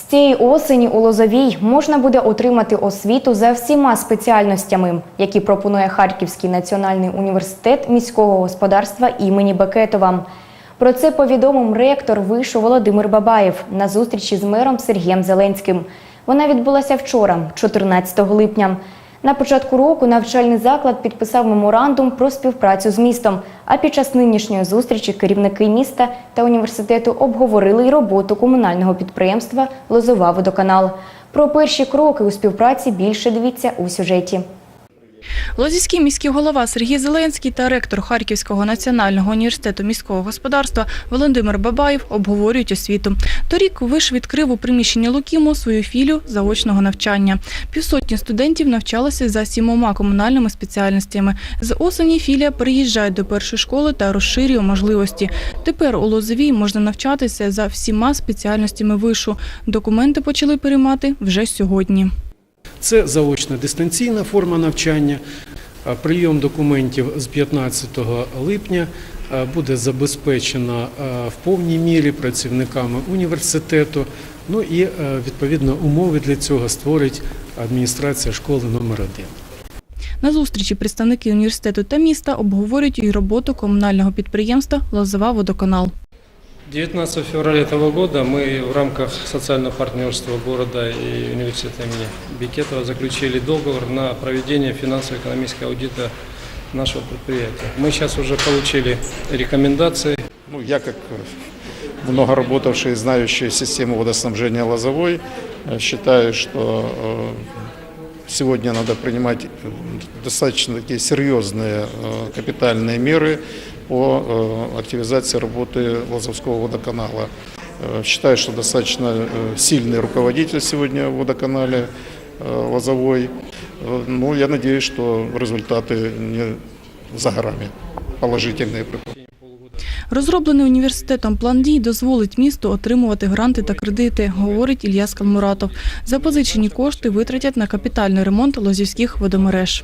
З цієї осені у Лозовій можна буде отримати освіту за всіма спеціальностями, які пропонує Харківський національний університет міського господарства імені Бекетова. Про це повідомив ректор вишу Володимир Бабаєв на зустрічі з мером Сергієм Зеленським. Вона відбулася вчора, 14 липня. На початку року навчальний заклад підписав меморандум про співпрацю з містом. А під час нинішньої зустрічі керівники міста та університету обговорили й роботу комунального підприємства Лозова водоканал. Про перші кроки у співпраці більше дивіться у сюжеті. Лозівський міський голова Сергій Зеленський та ректор Харківського національного університету міського господарства Володимир Бабаєв обговорюють освіту. Торік виш відкрив у приміщенні Лукімо свою філію заочного навчання. Півсотні студентів навчалися за сімома комунальними спеціальностями. З осені філія переїжджає до першої школи та розширює можливості. Тепер у Лозовій можна навчатися за всіма спеціальностями вишу. Документи почали приймати вже сьогодні. Це заочна дистанційна форма навчання. Прийом документів з 15 липня буде забезпечено в повній мірі працівниками університету. Ну і відповідно умови для цього створить адміністрація школи номер 1 На зустрічі представники університету та міста обговорюють і роботу комунального підприємства Лозова водоканал. 19 февраля этого года мы в рамках социального партнерства города и университета имени Бекетова заключили договор на проведение финансово-экономического аудита нашего предприятия. Мы сейчас уже получили рекомендации Ну, я как э, много работавший знающий систему водоснабжения Лозовой, э, считаю, что э, сегодня надо принимать достаточно такие серьезные капитальные меры по э, активизации работы Лозовского водоканала. Э, Считаю, что достаточно э, сильный руководитель сегодня в водоканале э, Лозовой. Э, Ну, я надеюсь, что результаты не за горами, положительные. Розроблений університетом план дій дозволить місту отримувати гранти та кредити, говорить Ілья Скалмуратов. Запозичені кошти витратять на капітальний ремонт лозівських водомереж.